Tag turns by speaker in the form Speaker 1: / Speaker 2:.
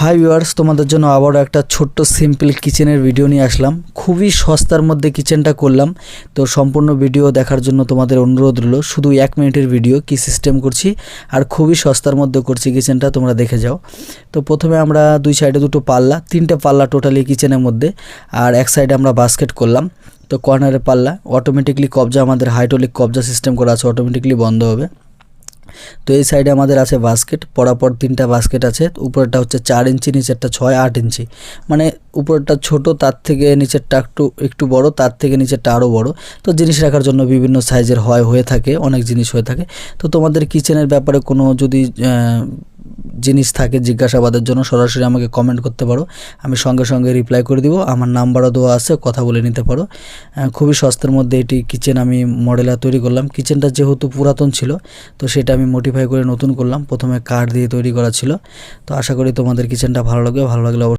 Speaker 1: Hi viewers তোমাদের জন্য আবারও একটা ছোট্ট সিম্পল কিচেনের ভিডিও নিয়ে আসলাম। খুবই সস্তার মধ্যে কিচেনটা করলাম। তো সম্পূর্ণ ভিডিও দেখার জন্য তোমাদের অনুরোধ রইল, শুধু এক মিনিটের ভিডিও কি সিস্টেম করছি আর খুবই সস্তার মধ্যে করছি কিচেনটা তোমরা দেখে যাও। তো প্রথমে আমরা দুই সাইডে দুটো পাল্লা, তিনটে পাল্লা টোটালি কিচেনের মধ্যে, আর এক সাইডে আমরা বাস্কেট করলাম। তো কর্নারে পাল্লা অটোমেটিকলি কবজা, আমাদের হাইড্রোলিক কবজা সিস্টেম করা আছে অটোমেটিকলি বন্ধ হবে। তো এই সাইডে আমাদের আছে বাস্কেট পরাপর তিনটা বাস্কেট আছে, উপরেরটা হচ্ছে চার ইঞ্চি, নিচেরটা ছয় আট ইঞ্চি। মানে উপরেরটা ছোট, তার থেকে নিচেরটা একটু একটু বড়, তার থেকে নিচেরটা আরও বড়। তো জিনিস রাখার জন্য বিভিন্ন সাইজের হয়, হয়ে থাকে, অনেক জিনিস হয়ে থাকে। তো তোমাদের কিচেনের ব্যাপারে কোনো যদি জিনিস থাকে জিজ্ঞাসাবাদের জন্য সরাসরি আমাকে কমেন্ট করতে পারো। আমি সঙ্গে সঙ্গে রিপ্লাই করে দিব। আমার নাম্বারও দেওয়া আছে, কথা বলে নিতে পারো। খুবই সস্তার মধ্যে এটি কিচেন আমি মডেলা তৈরি করলাম। কিচেনটা যেহেতু পুরাতন ছিল, তো সেটা আমি মডিফাই করে নতুন করলাম। প্রথমে কাঠ দিয়ে তৈরি করা ছিল। তো আশা করি তোমাদের কিচেনটা ভালো লাগবে। ভালো লাগলে